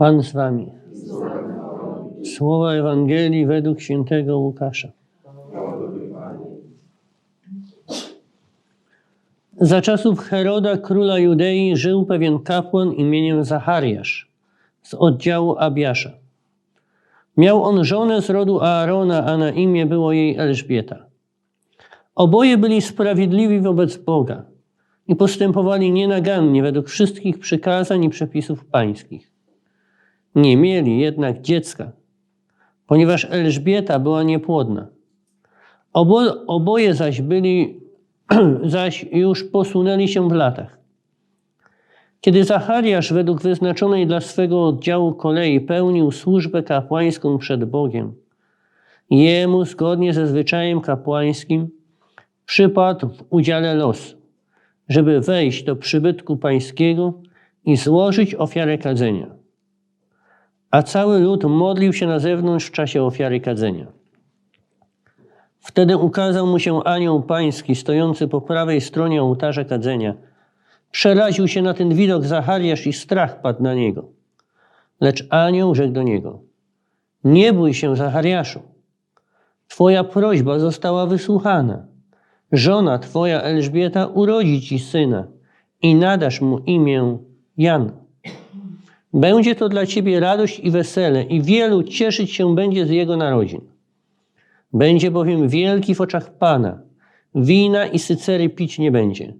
Pan z wami. Słowa Ewangelii według świętego Łukasza. Za czasów Heroda, króla Judei, żył pewien kapłan imieniem Zachariasz z oddziału Abiasza. Miał on żonę z rodu Aarona, a na imię było jej Elżbieta. Oboje byli sprawiedliwi wobec Boga i postępowali nienagannie według wszystkich przykazań i przepisów pańskich. Nie mieli jednak dziecka, ponieważ Elżbieta była niepłodna. Obo, oboje zaś byli, zaś już posunęli się w latach. Kiedy Zachariasz według wyznaczonej dla swego oddziału kolei pełnił służbę kapłańską przed Bogiem, jemu zgodnie ze zwyczajem kapłańskim przypadł w udziale los, żeby wejść do przybytku pańskiego i złożyć ofiarę kadzenia. A cały lud modlił się na zewnątrz w czasie ofiary kadzenia. Wtedy ukazał mu się anioł pański stojący po prawej stronie ołtarza kadzenia. Przeraził się na ten widok Zachariasz i strach padł na niego. Lecz anioł rzekł do niego: Nie bój się, Zachariaszu. Twoja prośba została wysłuchana. Żona twoja Elżbieta urodzi ci syna i nadasz mu imię Jan. Będzie to dla ciebie radość i wesele, i wielu cieszyć się będzie z jego narodzin. Będzie bowiem wielki w oczach Pana. Wina i sycery pić nie będzie.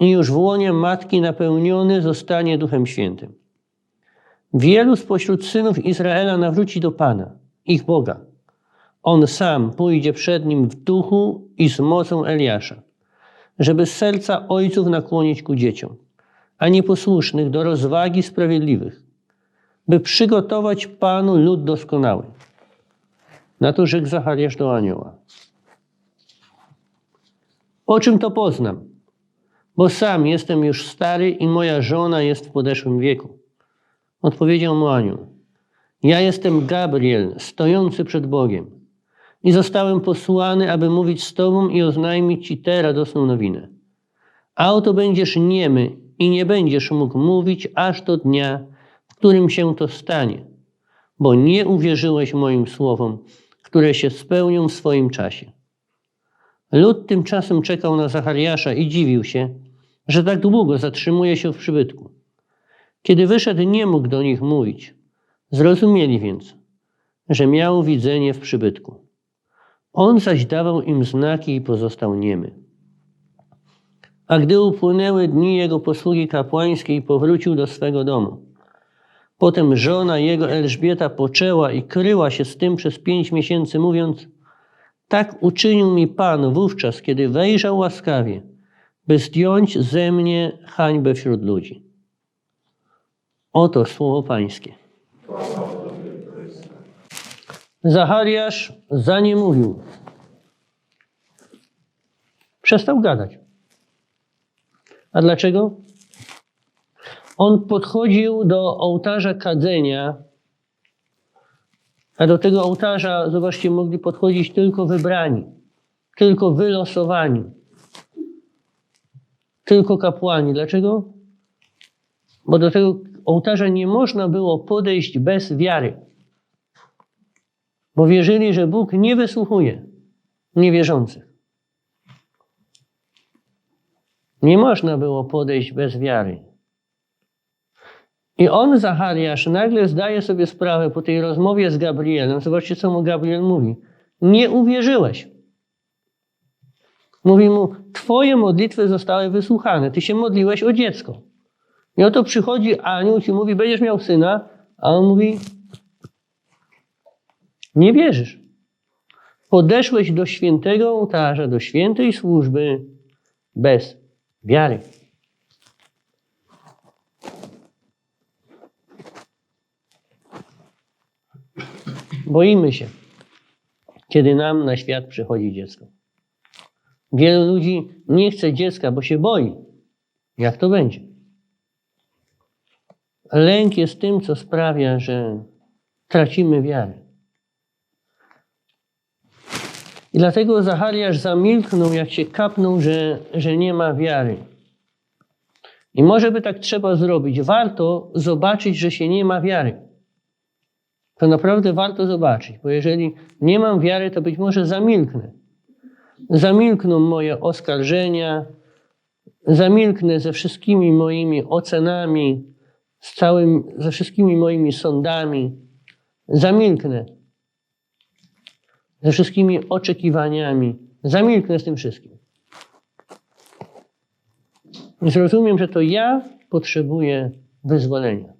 I już w łonie matki napełniony zostanie Duchem Świętym. Wielu spośród synów Izraela nawróci do Pana, ich Boga. On sam pójdzie przed nim w duchu i z mocą Eliasza, żeby serca ojców nakłonić ku dzieciom, a nieposłusznych do rozwagi sprawiedliwych, by przygotować Panu lud doskonały. Na to rzekł Zachariasz do anioła. Po czym to poznam? Bo sam jestem już stary i moja żona jest w podeszłym wieku. Odpowiedział mu anioł. Ja jestem Gabriel, stojący przed Bogiem. I zostałem posłany, aby mówić z Tobą i oznajmić Ci radosną nowinę. A oto będziesz niemy i nie będziesz mógł mówić aż do dnia, którym się to stanie, bo nie uwierzyłeś moim słowom, które się spełnią w swoim czasie. Lud tymczasem czekał na Zachariasza i dziwił się, że tak długo zatrzymuje się w przybytku. Kiedy wyszedł, nie mógł do nich mówić. Zrozumieli więc, że miał widzenie w przybytku. On zaś dawał im znaki i pozostał niemy. A gdy upłynęły dni jego posługi kapłańskiej, powrócił do swego domu. Potem żona jego Elżbieta poczęła i kryła się z tym przez pięć miesięcy, mówiąc: Tak uczynił mi Pan wówczas, kiedy wejrzał łaskawie, by zdjąć ze mnie hańbę wśród ludzi. Oto słowo Pańskie. Zachariasz za nie mówił. Przestał gadać. A dlaczego? On podchodził do ołtarza kadzenia, a do tego ołtarza, zobaczcie, mogli podchodzić tylko wybrani, tylko wylosowani, tylko kapłani. Dlaczego? Bo do tego ołtarza nie można było podejść bez wiary. Bo wierzyli, że Bóg nie wysłuchuje niewierzących. Nie można było podejść bez wiary. I on, Zachariasz, nagle zdaje sobie sprawę po tej rozmowie z Gabrielem. Zobaczcie, co mu Gabriel mówi. Nie uwierzyłeś. Mówi mu, twoje modlitwy zostały wysłuchane. Ty się modliłeś o dziecko. I oto przychodzi anioł ci mówi, będziesz miał syna, a on mówi, nie wierzysz. Podeszłeś do świętego ołtarza, do świętej służby bez wiary. Boimy się, kiedy nam na świat przychodzi dziecko. Wielu ludzi nie chce dziecka, bo się boi. Jak to będzie? Lęk jest tym, co sprawia, że tracimy wiarę. I dlatego Zachariasz zamilknął, jak się kapnął, że, że nie ma wiary. I może by tak trzeba zrobić. Warto zobaczyć, że się nie ma wiary. To naprawdę warto zobaczyć, bo jeżeli nie mam wiary, to być może zamilknę. Zamilkną moje oskarżenia, zamilknę ze wszystkimi moimi ocenami, z całym, ze wszystkimi moimi sądami, zamilknę ze wszystkimi oczekiwaniami, zamilknę z tym wszystkim. I zrozumiem, że to ja potrzebuję wyzwolenia.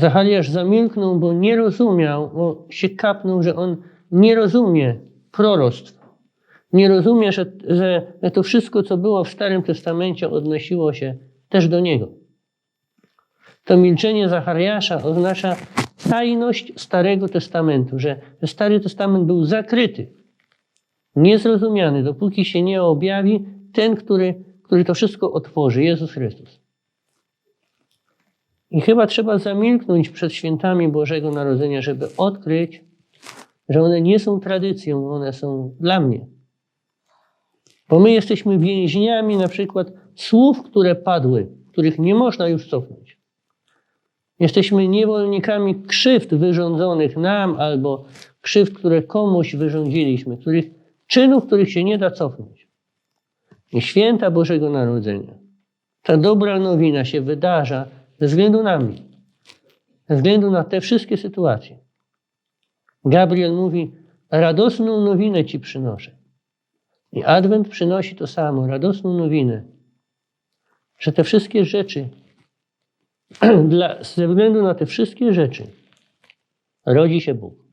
Zachariasz zamilknął, bo nie rozumiał, bo się kapnął, że on nie rozumie proroctw. Nie rozumie, że, że to wszystko, co było w Starym Testamencie, odnosiło się też do niego. To milczenie Zachariasza oznacza tajność Starego Testamentu, że Stary Testament był zakryty, niezrozumiany, dopóki się nie objawi ten, który, który to wszystko otworzy Jezus Chrystus. I chyba trzeba zamilknąć przed świętami Bożego Narodzenia, żeby odkryć, że one nie są tradycją, one są dla mnie. Bo my jesteśmy więźniami na przykład słów, które padły, których nie można już cofnąć. Jesteśmy niewolnikami krzywd wyrządzonych nam albo krzywd, które komuś wyrządziliśmy, których, czynów, których się nie da cofnąć. I święta Bożego Narodzenia, ta dobra nowina się wydarza ze względu na mnie, ze względu na te wszystkie sytuacje. Gabriel mówi: Radosną nowinę ci przynoszę. I Adwent przynosi to samo, radosną nowinę, że te wszystkie rzeczy, dla, ze względu na te wszystkie rzeczy, rodzi się Bóg.